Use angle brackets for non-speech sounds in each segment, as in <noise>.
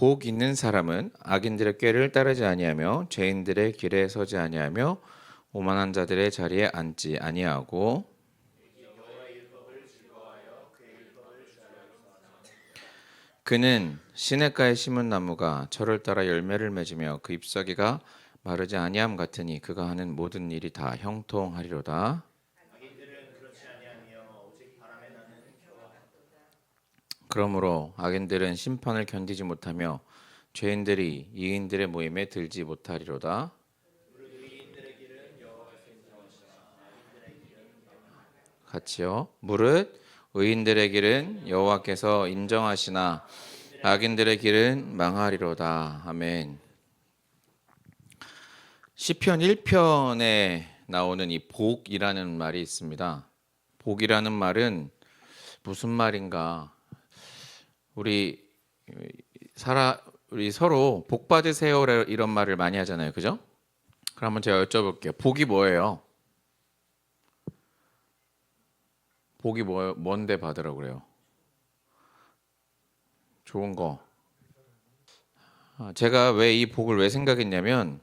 복 있는 사람은 악인들의 꾀를 따르지 아니하며 죄인들의 길에 서지 아니하며 오만한 자들의 자리에 앉지 아니하고 그는 시냇가에 심은 나무가 철을 따라 열매를 맺으며 그 잎사귀가 마르지 아니함 같으니 그가 하는 모든 일이 다 형통하리로다. 그러므로 악인들은 심판을 견디지 못하며 죄인들이 이인들의 모임에 들지 못하리로다. 같이요. 무릇 의인들의 길은 여호와께서 인정하시나 악인들의 길은 망하리로다. 아멘. 시편 1편에 나오는 이 복이라는 말이 있습니다. 복이라는 말은 무슨 말인가? 우리 살아 우리 서로 복 받으세요 이런 말을 많이 하잖아요. 그죠? 그럼 한번 제가 여쭤볼게요. 복이 뭐예요? 복이 뭐 뭔데 받으라고 그래요? 좋은 거. 아, 제가 왜 이 복을 왜 생각했냐면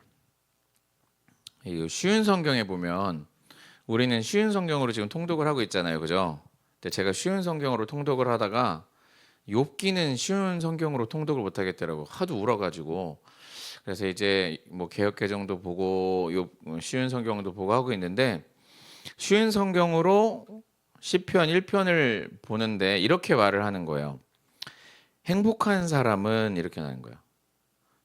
이 쉬운 성경에 보면 우리는 쉬운 성경으로 지금 통독을 하고 있잖아요. 그죠? 근데 제가 쉬운 성경으로 통독을 하다가 욥기는 쉬운 성경으로 통독을 못 하겠더라고. 하도 울어 가지고. 그래서 이제 뭐 개혁 개정도 보고 욥 쉬운 성경도 보고 하고 있는데 쉬운 성경으로 시편 1편을 보는데 이렇게 말을 하는 거예요. 행복한 사람은 이렇게 하는 거예요.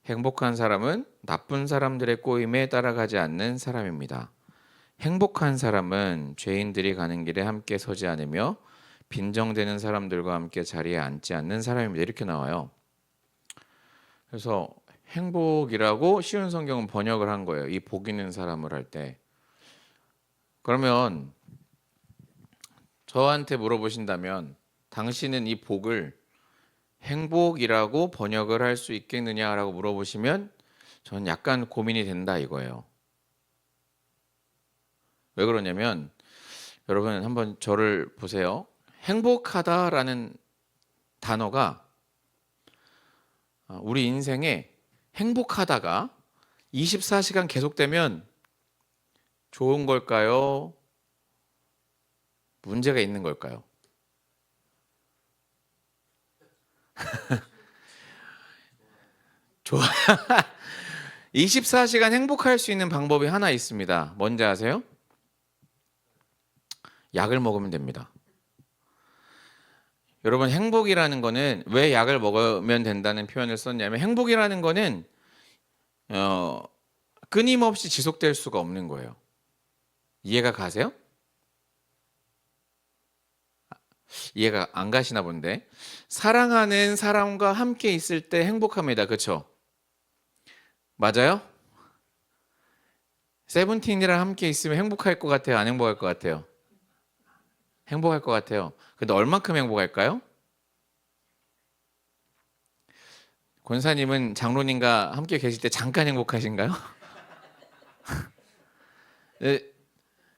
행복한 사람은 나쁜 사람들의 꼬임에 따라가지 않는 사람입니다. 행복한 사람은 죄인들이 가는 길에 함께 서지 않으며 빈정되는 사람들과 함께 자리에 앉지 않는 사람입니다. 이렇게 나와요. 그래서 행복이라고 쉬운 성경은 번역을 한 거예요. 이 복 있는 사람을 할 때. 그러면 저한테 물어보신다면 당신은 이 복을 행복이라고 번역을 할 수 있겠느냐라고 물어보시면 저는 약간 고민이 된다 이거예요. 왜 그러냐면 여러분 한번 저를 보세요. 행복하다라는 단어가 아, 우리 인생에 행복하다가 24시간 계속되면 좋은 걸까요? 문제가 있는 걸까요? <laughs> 좋아. <laughs> 24시간 행복할 수 있는 방법이 하나 있습니다. 뭔지 아세요? 약을 먹으면 됩니다. 여러분 행복이라는 거는 왜 약을 먹으면 된다는 표현을 썼냐면 행복이라는 거는 어, 끊임없이 지속될 수가 없는 거예요. 이해가 가세요? 이해가 안 가시나 본데 사랑하는 사람과 함께 있을 때 행복합니다. 그렇죠? 맞아요? 세븐틴이랑 함께 있으면 행복할 것 같아요? 안 행복할 것 같아요? 행복할 것 같아요. 근데 얼만큼 행복할까요? 권사님은 장로님과 함께 계실 때 잠깐 행복하신가요? <laughs> 네,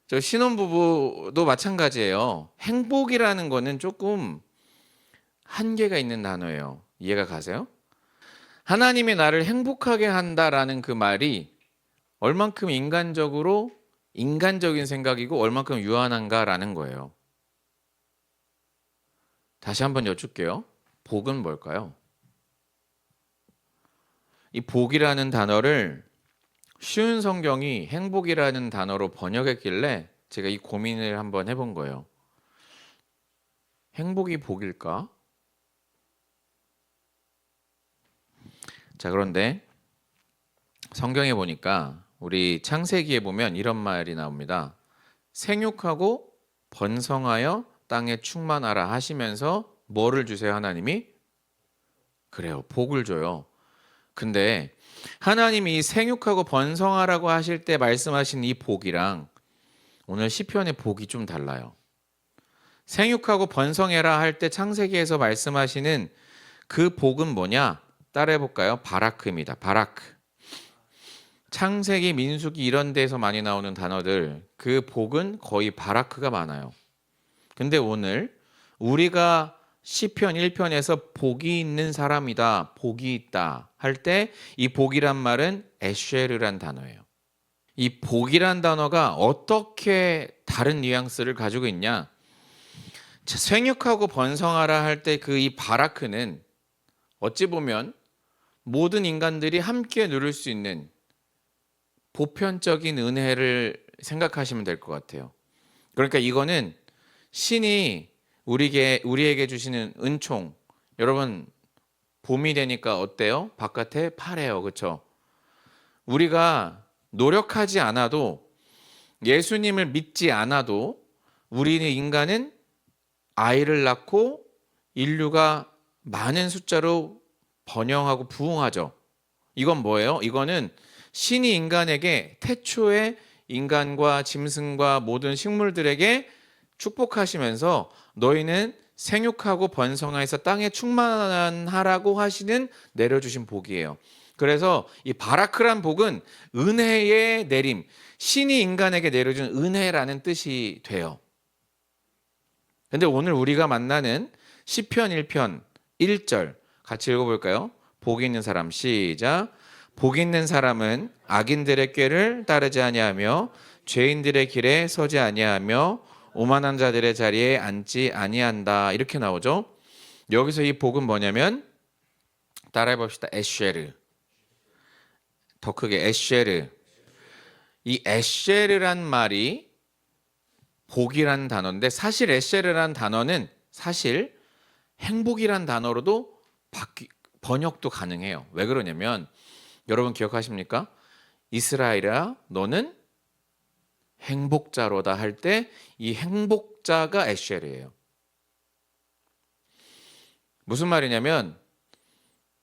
저 신혼부부도 마찬가지예요. 행복이라는 거는 조금 한계가 있는 단어예요. 이해가 가세요? 하나님이 나를 행복하게 한다라는 그 말이 얼만큼 인간적으로 인간적인 생각이고 얼만큼 유한한가라는 거예요. 다시 한번 여쭐게요. 복은 뭘까요? 이 복이라는 단어를 쉬운 성경이 행복이라는 단어로 번역했길래 제가 이 고민을 한번 해본 거예요. 행복이 복일까? 자, 그런데 성경에 보니까 우리 창세기에 보면 이런 말이 나옵니다. 생육하고 번성하여 땅에 충만하라 하시면서 뭐를 주세요, 하나님이? 그래요. 복을 줘요. 근데 하나님이 생육하고 번성하라고 하실 때 말씀하신 이 복이랑 오늘 시편의 복이 좀 달라요. 생육하고 번성해라 할 때 창세기에서 말씀하시는 그 복은 뭐냐? 따라해 볼까요? 바라크입니다. 바라크. 창세기, 민수기 이런 데서 많이 나오는 단어들 그 복은 거의 바라크가 많아요. 근데 오늘 우리가 시편 1편에서 복이 있는 사람이다. 복이 있다. 할 때 이 복이란 말은 에쉐르란 단어예요. 이 복이란 단어가 어떻게 다른 뉘앙스를 가지고 있냐? 자, 생육하고 번성하라 할 때 그 이 바라크는 어찌 보면 모든 인간들이 함께 누릴 수 있는 보편적인 은혜를 생각하시면 될 것 같아요. 그러니까 이거는 신이 우리에게 우리에게 주시는 은총. 여러분 봄이 되니까 어때요? 바깥에 파래요. 그렇죠? 우리가 노력하지 않아도 예수님을 믿지 않아도 우리는 인간은 아이를 낳고 인류가 많은 숫자로 번영하고 부흥하죠. 이건 뭐예요? 이거는 신이 인간에게 태초에 인간과 짐승과 모든 식물들에게 축복하시면서 너희는 생육하고 번성하여서 땅에 충만하라고 하시는 내려주신 복이에요. 그래서 이 바라크란 복은 은혜의 내림, 신이 인간에게 내려준 은혜라는 뜻이 돼요. 근데 오늘 우리가 만나는 시편 1편 1절 같이 읽어 볼까요? 복 있는 사람 시작. 복 있는 사람은 악인들의 꾀를 따르지 아니하며 죄인들의 길에 서지 아니하며 오만한 자들의 자리에 앉지 아니한다 이렇게 나오죠. 여기서 이 복은 뭐냐면 따라해 봅시다. 에쉐르. 더 크게 에쉐르. 이 에쉐르란 말이 복이란 단어인데 사실 에쉐르란 단어는 사실 행복이란 단어로도 바뀌, 번역도 가능해요. 왜 그러냐면 여러분 기억하십니까? 이스라엘아 너는 행복자로다 할 때 이 행복자가 에쉐르예요. 무슨 말이냐면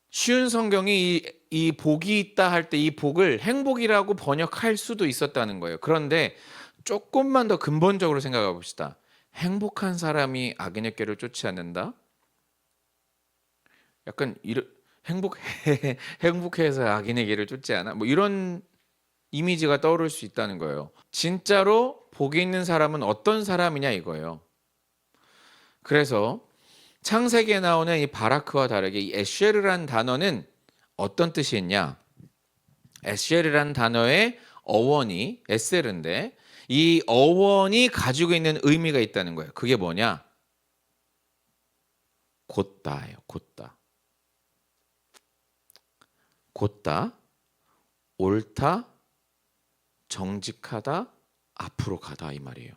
쉬운 성경이 이, 이 복이 있다 할 때 이 복을 행복이라고 번역할 수도 있었다는 거예요. 그런데 조금만 더 근본적으로 생각해 봅시다. 행복한 사람이 악인의 꾀를 쫓지 않는다. 약간 이런 행복해 <laughs> 행복해서 악인의 길을 쫓지 않아. 뭐 이런 이미지가 떠오를 수 있다는 거예요. 진짜로 복이 있는 사람은 어떤 사람이냐 이거예요. 그래서 창세기에 나오는 이 바라크와 다르게 이 에쉐르란 단어는 어떤 뜻이 있냐? 에쉐르란 단어의 어원이 에셀인데 이 어원이 가지고 있는 의미가 있다는 거예요. 그게 뭐냐? 곧다예요. 곧다. 곧다, 옳다, 정직하다, 앞으로 가다 이 말이에요.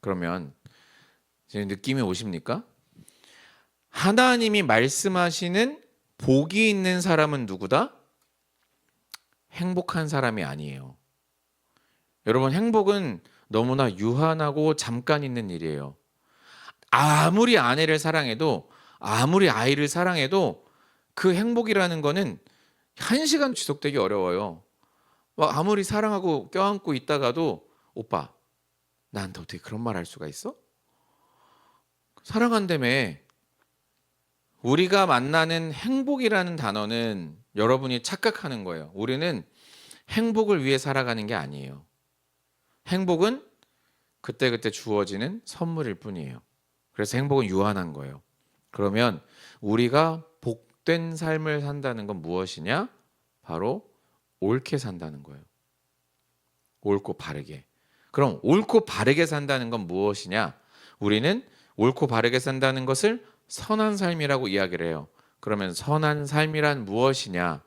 그러면 지금 느낌이 오십니까? 하나님이 말씀하시는 복이 있는 사람은 누구다? 행복한 사람이 아니에요. 여러분 행복은 너무나 유한하고 잠깐 있는 일이에요. 아무리 아내를 사랑해도 아무리 아이를 사랑해도 그 행복이라는 거는 한 시간 지속되기 어려워요. 막 아무리 사랑하고 껴안고 있다가도 오빠 나한테 어떻게 그런 말 할 수가 있어? 사랑한다며 우리가 만나는 행복이라는 단어는 여러분이 착각하는 거예요. 우리는 행복을 위해 살아가는 게 아니에요. 행복은 그때그때 주어지는 선물일 뿐이에요. 그래서 행복은 유한한 거예요. 그러면 우리가 복된 삶을 산다는 건 무엇이냐? 바로 옳게 산다는 거예요. 옳고 바르게. 그럼 옳고 바르게 산다는 건 무엇이냐? 우리는 옳고 바르게 산다는 것을 선한 삶이라고 이야기를 해요. 그러면 선한 삶이란 무엇이냐?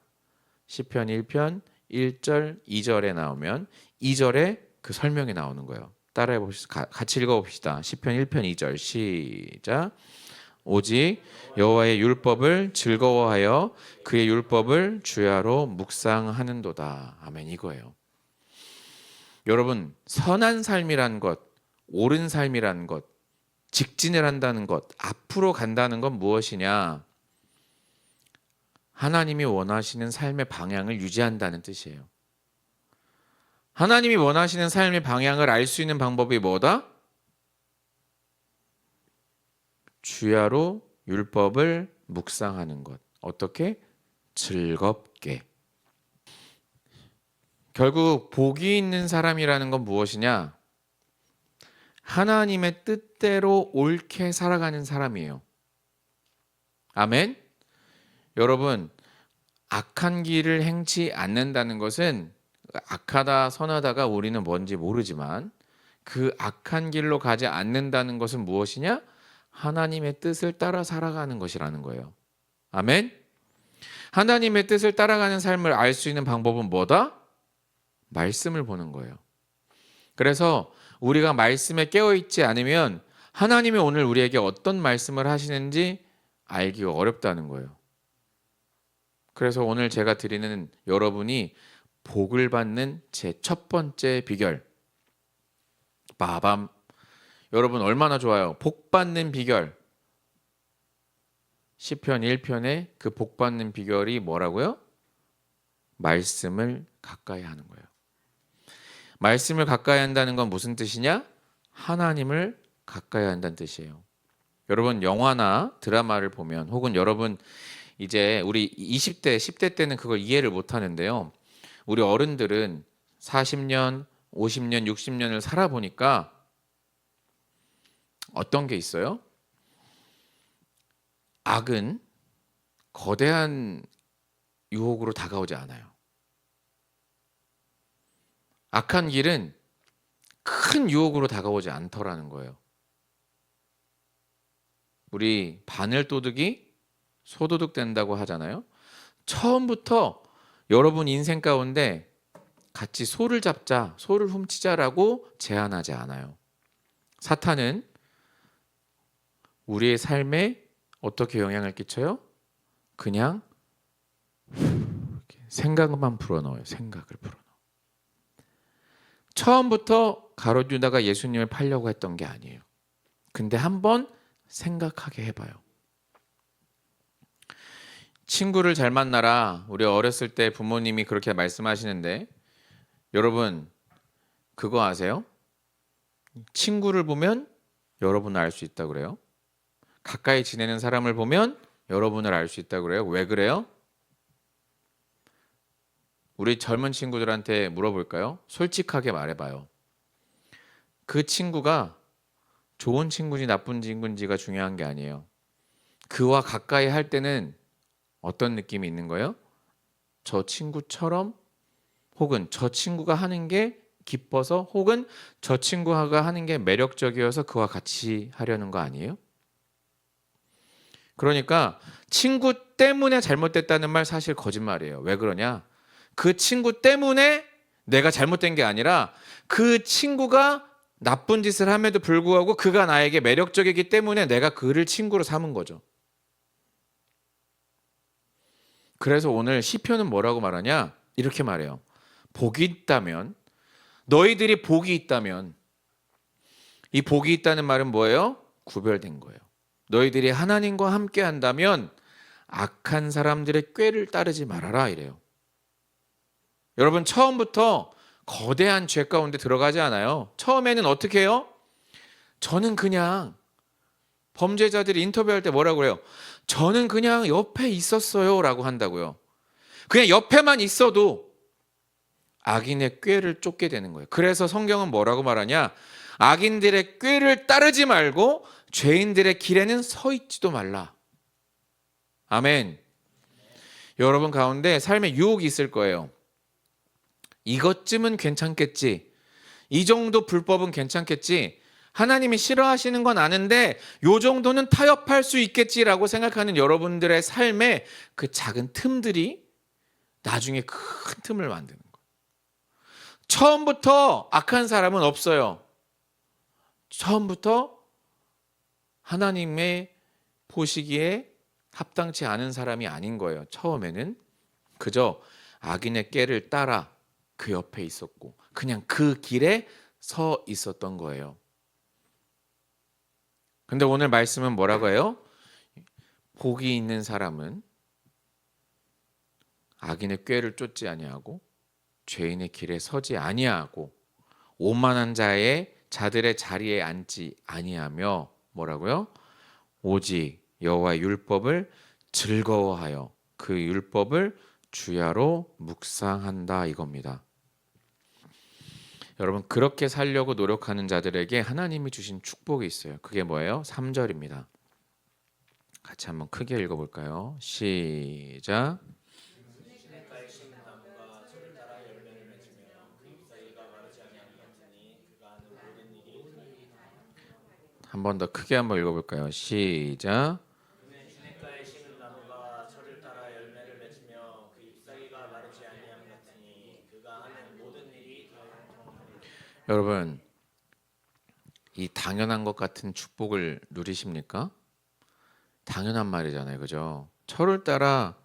시편 1편 1절, 2절에 나오면 2절에 그 설명이 나오는 거예요. 따라해 봅시다. 같이 읽어 봅시다. 시편 1편 2절 시작. 오직 여호와의 율법을 즐거워하여 그의 율법을 주야로 묵상하는도다. 아멘 이거예요. 여러분 선한 삶이란 것, 옳은 삶이란 것, 직진을 한다는 것, 앞으로 간다는 건 무엇이냐? 하나님이 원하시는 삶의 방향을 유지한다는 뜻이에요. 하나님이 원하시는 삶의 방향을 알 수 있는 방법이 뭐다? 주야로 율법을 묵상하는 것. 어떻게? 즐겁게. 결국 복이 있는 사람이라는 건 무엇이냐? 하나님의 뜻대로 옳게 살아가는 사람이에요. 아멘. 여러분 악한 길을 행치 않는다는 것은 악하다 선하다가 우리는 뭔지 모르지만 그 악한 길로 가지 않는다는 것은 무엇이냐? 하나님의 뜻을 따라 살아가는 것이라는 거예요. 아멘. 하나님의 뜻을 따라가는 삶을 알 수 있는 방법은 뭐다? 말씀을 보는 거예요. 그래서 우리가 말씀에 깨어 있지 않으면 하나님이 오늘 우리에게 어떤 말씀을 하시는지 알기가 어렵다는 거예요. 그래서 오늘 제가 드리는 여러분이 복을 받는 제 첫 번째 비결. 빠밤. 여러분 얼마나 좋아요. 복 받는 비결. 시편 1편에 그 복 받는 비결이 뭐라고요? 말씀을 가까이 하는 거예요. 말씀을 가까이 한다는 건 무슨 뜻이냐? 하나님을 가까이 한다는 뜻이에요. 여러분 영화나 드라마를 보면 혹은 여러분 이제 우리 20대, 10대 때는 그걸 이해를 못 하는데요. 우리 어른들은 40년, 50년, 60년을 살아보니까 어떤 게 있어요? 악은 거대한 유혹으로 다가오지 않아요. 악한 길은 큰 유혹으로 다가오지 않더라는 거예요. 우리 바늘 도둑이 소도둑 된다고 하잖아요. 처음부터 여러분 인생 가운데 같이 소를 잡자, 소를 훔치자라고 제안하지 않아요. 사탄은 우리의 삶에 어떻게 영향을 끼쳐요? 그냥 생각만 불어넣어요. 생각을 불어넣어. 처음부터 가롯 유다가 예수님을 팔려고 했던 게 아니에요. 근데 한번 생각하게 해봐요. 친구를 잘 만나라. 우리 어렸을 때 부모님이 그렇게 말씀하시는데 여러분 그거 아세요? 친구를 보면 여러분을 알수 있다 그래요. 가까이 지내는 사람을 보면 여러분을 알 수 있다 그래요. 왜 그래요? 우리 젊은 친구들한테 물어볼까요? 솔직하게 말해봐요. 그 친구가 좋은 친구인지 나쁜 친구인지가 중요한 게 아니에요. 그와 가까이 할 때는 어떤 느낌이 있는 거예요? 저 친구처럼 혹은 저 친구가 하는 게 기뻐서 혹은 저 친구가 하는 게 매력적이어서 그와 같이 하려는 거 아니에요? 그러니까 친구 때문에 잘못됐다는 말 사실 거짓말이에요. 왜 그러냐? 그 친구 때문에 내가 잘못된 게 아니라 그 친구가 나쁜 짓을 함에도 불구하고 그가 나에게 매력적이기 때문에 내가 그를 친구로 삼은 거죠. 그래서 오늘 시편은 뭐라고 말하냐? 이렇게 말해요. 복이 있다면 너희들이 복이 있다면 이 복이 있다는 말은 뭐예요? 구별된 거예요. 너희들이 하나님과 함께 한다면 악한 사람들의 꾀를 따르지 말아라 이래요. 여러분 처음부터 거대한 죄 가운데 들어가지 않아요. 처음에는 어떻게 해요? 저는 그냥 범죄자들이 인터뷰할 때 뭐라고 그래요? 저는 그냥 옆에 있었어요 라고 한다고요. 그냥 옆에만 있어도 악인의 꾀를 쫓게 되는 거예요. 그래서 성경은 뭐라고 말하냐? 악인들의 꾀를 따르지 말고 죄인들의 길에는 서 있지도 말라. 아멘. 여러분 가운데 삶에 유혹이 있을 거예요. 이것쯤은 괜찮겠지. 이 정도 불법은 괜찮겠지. 하나님이 싫어하시는 건 아는데 요 정도는 타협할 수 있겠지라고 생각하는 여러분들의 삶에 그 작은 틈들이 나중에 큰 틈을 만드는 거예요. 처음부터 악한 사람은 없어요. 처음부터 하나님의 보시기에 합당치 않은 사람이 아닌 거예요. 처음에는 그저 악인의 깨를 따라 그 옆에 있었고 그냥 그 길에 서 있었던 거예요. 근데 오늘 말씀은 뭐라고 해요? 복이 있는 사람은 악인의 꾀를 쫓지 아니하고 죄인의 길에 서지 아니하고 오만한 자의 자들의 자리에 앉지 아니하며 뭐라고요? 오직 여호와의 율법을 즐거워하여 그 율법을 주야로 묵상한다 이겁니다. 여러분 그렇게 살려고 노력하는 자들에게 하나님이 주신 축복이 있어요. 그게 뭐예요? 3절입니다. 같이 한번 크게 읽어 볼까요? 시작. 한 번 더 크게 한번 읽어 볼까요? 시작. 그. 여러분 이 당연한 것 같은 축복을 누리십니까? 당연한 말이잖아요, 그죠? 철을 따라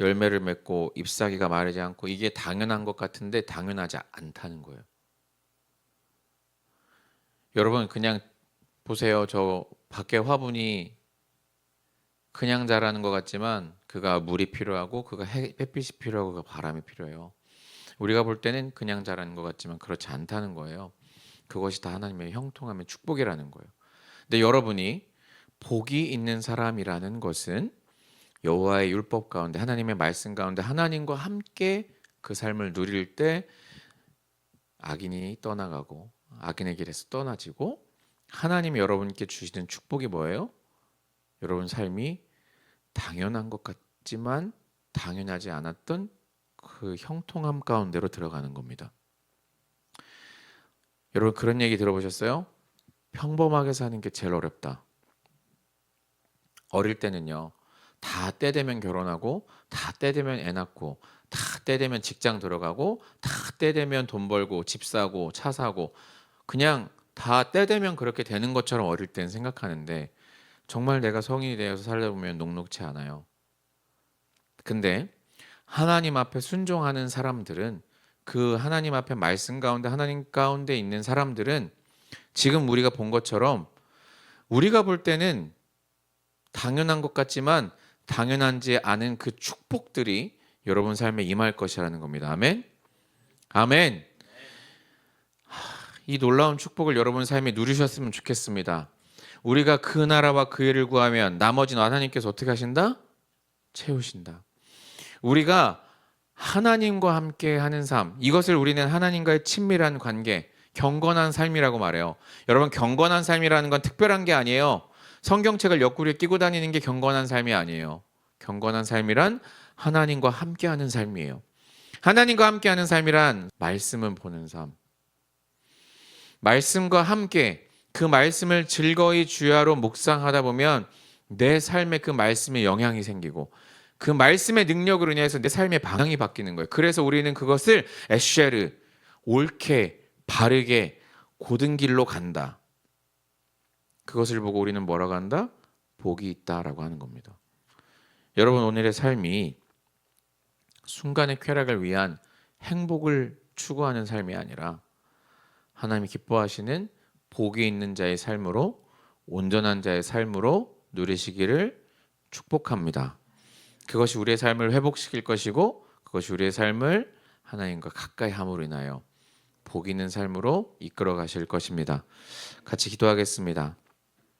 열매를 맺고 잎사귀가 마르지 않고 이게 당연한 것 같은데 당연하지 않다는 거예요. 여러분 그냥 보세요, 저 밖에 화분이 그냥 자라는 것 같지만 그가 물이 필요하고 그가 해- 햇빛이 필요하고 그가 바람이 필요해요. 우리가 볼 때는 그냥 자라는 것 같지만 그렇지 않다는 거예요. 그것이 다 하나님의 형통함의 축복이라는 거예요. 근데 여러분이 복이 있는 사람이라는 것은 여호와의 율법 가운데 하나님의 말씀 가운데 하나님과 함께 그 삶을 누릴 때 악인이 떠나가고 악인의 길에서 떠나지고 하나님이 여러분께 주시는 축복이 뭐예요? 여러분 삶이 당연한 것 같지만 당연하지 않았던 그 형통함 가운데로 들어가는 겁니다. 여러분 그런 얘기 들어보셨어요? 평범하게 사는 게 제일 어렵다. 어릴 때는요. 다 때 되면 결혼하고 다 때 되면 애 낳고 다 때 되면 직장 들어가고 다 때 되면 돈 벌고 집 사고 차 사고 그냥 다 때 되면 그렇게 되는 것처럼 어릴 땐 생각하는데 정말 내가 성인이 되어서 살다 보면 녹록치 않아요. 근데 하나님 앞에 순종하는 사람들은 그 하나님 앞에 말씀 가운데 하나님 가운데 있는 사람들은 지금 우리가 본 것처럼 우리가 볼 때는 당연한 것 같지만 당연한지 않은 그 축복들이 여러분 삶에 임할 것이라는 겁니다. 아멘. 아멘. 하, 이 놀라운 축복을 여러분 삶에 누리셨으면 좋겠습니다. 우리가 그 나라와 그 일을 구하면 나머지는 하나님께서 어떻게 하신다? 채우신다. 우리가 하나님과 함께 하는 삶, 이것을 우리는 하나님과의 친밀한 관계, 경건한 삶이라고 말해요. 여러분, 경건한 삶이라는 건 특별한 게 아니에요. 성경책을 옆구리에 끼고 다니는 게 경건한 삶이 아니에요. 경건한 삶이란 하나님과 함께 하는 삶이에요. 하나님과 함께 하는 삶이란 말씀은 보는 삶. 말씀과 함께 그 말씀을 즐거이 주야로 묵상하다 보면 내 삶에 그 말씀에 영향이 생기고 그 말씀의 능력으로 인해서 내 삶의 방향이 바뀌는 거예요. 그래서 우리는 그것을 에쉐르 옳게 바르게 고든 길로 간다. 그것을 보고 우리는 뭐라고 한다? 복이 있다라고 하는 겁니다. 여러분 오늘의 삶이 순간의 쾌락을 위한 행복을 추구하는 삶이 아니라 하나님이 기뻐하시는 복이 있는 자의 삶으로 온전한 자의 삶으로 누리시기를 축복합니다. 그것이 우리의 삶을 회복시킬 것이고 그것이 우리의 삶을 하나님과 가까이 함으로 인하여 복 있는 삶으로 이끌어 가실 것입니다. 같이 기도하겠습니다.